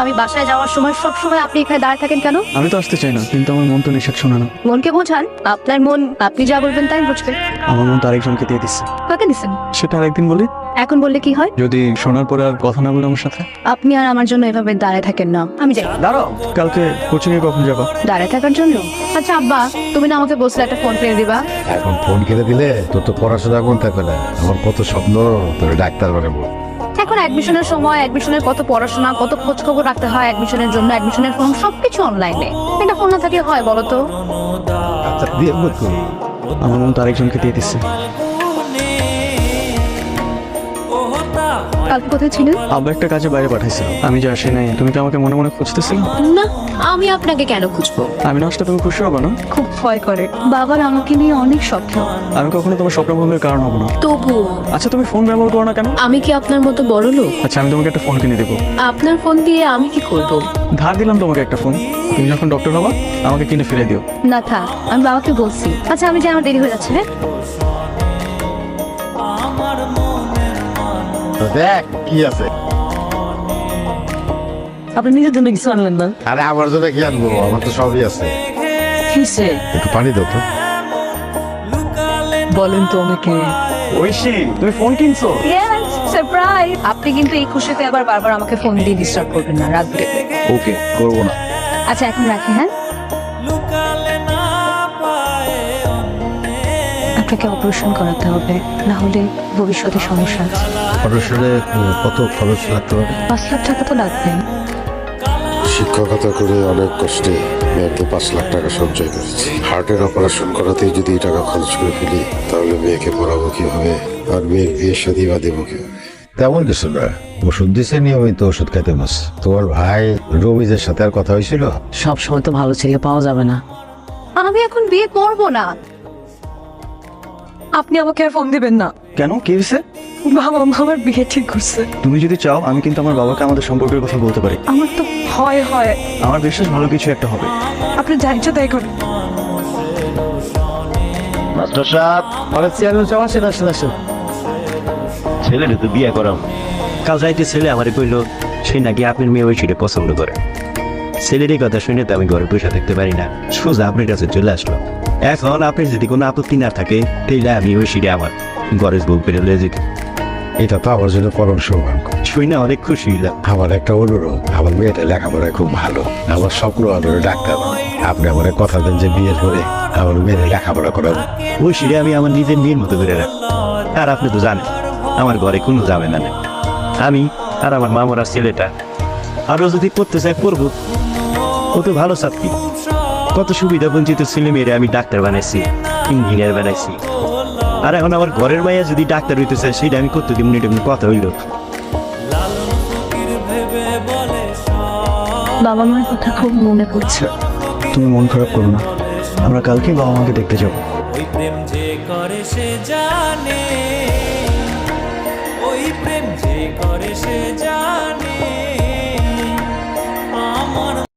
আমি বাসায় যাওয়ার সময় সব সময় আপনি এখানে দাঁড়িয়ে থাকেন কেন? আমি তো আসতে চাই না কিন্তু আমার মন তো নিষেধ শোনা না। মনকে বোঝান আপনার মন আপনি যা বলবেন তাই বুঝবে আমার মন তো আরেকজনকে দিয়ে দিচ্ছে। কাকে দিচ্ছেন? সেটা আরেকদিন বলি। এখন বললে কি হয়? যদি শোনার পরে আর কথা না বলে আমার সাথে? আপনি আর আমার জন্য এভাবে দাঁড়ায় থাকেন না। আমি যাই। দাঁড়াও। কালকে কোচিং এ কখন যাবা? দাঁড়ায় থাকার জন্য? আচ্ছা আব্বা তুমি না আমাকে বসলে একটা ফোন কিনে দিবা? এখন ফোন কিনে দিলে তোর তো পড়াশোনা কোন থাকবে না। আমার কত স্বপ্ন তোর ডাক্তার বানাবো। অ্যাডমিশনের সময় অ্যাডমিশনের কত পড়াশোনা, কত খোঁজ খবর রাখতে হয় অ্যাডমিশনের জন্য অ্যাডমিশনের ফর্ম সবকিছু অনলাইনে এটা ফোন না থাকলে হয় বলো তো? আচ্ছা আমার মন তো আরেকজনকে দিয়ে দিচ্ছে। কালকে কোথায় ছিলেন? আব্বা একটা কাজে বাইরে পাঠাইছিল। আমি যে আসি নাই তুমি কি আমাকে মনে মনে খুঁজতেছিলে? না আমি আপনাকে কেন খুঁজবো? আমি না আসলে তুমি খুশি হবে না? খুব ভয় করে। বাবার আমাকে নিয়ে অনেক স্বপ্ন। আমি কখনো তোমার স্বপ্ন ভঙ্গের কারণ হব না। তবু আচ্ছা তুমি ফোন ব্যবহার করো না কেন? আমি কি আপনার মতো বড় লোক? আচ্ছা আমি তোমাকে একটা ফোন কিনে দেবো। আপনার ফোন দিয়ে আমি কি করব? ধার দিলাম তোমাকে একটা ফোন তুমি যখন ডক্টর হবা আমাকে কিনে ফিরে দিও। না থাক আমি বাবাকে বলছি। আচ্ছা আমি যে আমার দেরি হয়ে যাচ্ছে হ্যাঁ? দেখ কি আছে? আপনি নিজের জন্য কিছু আনলেন না? আরে আমার জন্য কি আনব? আমার তো সবই আছে। কিসে? একটু পানি দাও তো। বলেন তো আমাকে। ঐশী তুমি ফোন কিনছো? সারপ্রাইজ আপনি কিন্তু এই খুশিতে আবার বারবার আমাকে ফোন দিয়ে ডিস্টার্ব করবেন না রাত। ওকে করব না। আচ্ছা এখন রাখি হ্যাঁ? আপনাকে অপারেশন করাতে হবে না হলে ভবিষ্যতে সমস্যা। আছে অপারেশনে কত খরচ লাগতে পারে? পাঁচ লাখ টাকা তো লাগবে শিক্ষকতা করে অনেক কষ্টে মেয়েকে পাঁচ লাখ টাকা সঞ্চয় করেছি। হার্টের অপারেশন করাতেই যদি এই টাকা খরচ করে ফেলি তাহলে মেয়েকে পড়াবো কীভাবে? আর মেয়ের বিয়ের সাথে বা দেবো কীভাবে? তেমন কিছু না। ওষুধ দিছে নিয়মিত ওষুধ খাইতে মাস তোমার ভাই রবিজের সাথে আর কথা হয়েছিল? সব সময় তো ভালো ছেলে পাওয়া যাবে না। আমি এখন বিয়ে করব না। আপনি আমাকে আর ফোন দিবেন না। কেন? কি হয়েছে? বাবা মা আমার বিয়ে ঠিক করছে। তুমি যদি চাও আমি কিন্তু আমার বাবাকে আমাদের সম্পর্কের কথা বলতে পারি। আমার তো ভয় হয়। আমার বিশ্বাস ভালো কিছু একটা হবে। আপনি যা ইচ্ছা তাই করেন মাস্টার সাহেব আরে চেয়ারম্যান সাহেব আসেন আসেন আসেন। ছেলেটা তো বিয়ে করাম কাল যাইতে ছেলে আমারে কইলো সে নাকি আপনার মেয়ে ওই ছেলে পছন্দ করে। ছেলের কথা শুনে তো আমি ঘরে বসে থাকতে পারি না। সোজা আপনার কাছে চলে আসলো। এখন আপনি যদি কোনো আপত্তি না থাকে তাইলে আমি ওই সিঁড়ে আমার গরেশ বউ পেরে যেতে। এটা তো আমার জন্য পরম সৌভাগ্য। শুই না অনেক খুশি হইলাম। আমার একটা অনুরোধ আমার মেয়েটা লেখাপড়ায় খুব ভালো। আমার স্বপ্ন আমার ডাক্তার আপনি আমার কথা দেন যে বিয়ের করে আমার মেয়ের লেখাপড়া করাবো। ওই সিঁড়ে আমি আমার নিজের মেয়ের মতো করে রাখি আর আপনি তো জানেন আমার ঘরে কোনো যাবে না আমি আর আমার মামরার ছেলেটা আরও যদি করতে চাই করব। ও তো ভালো ছাত্রী। কত সুবিধা বঞ্চিত ছেলে মেয়েরা আমি ডাক্তার বানাইছি ইঞ্জিনিয়ার বানাইছি। আর এখন আমার ঘরের মাইয়া যদি ডাক্তার হইতে চায় সেটা আমি করতে দিব কথা হইল। বাবা মার কথা খুব মনে পড়ছে। তুমি মন খারাপ করো না। আমরা কালকে বাবা মাকে দেখতে যাব। ওই প্রেম যে করে সে জানে। ওই প্রেম যে করে সে জানে।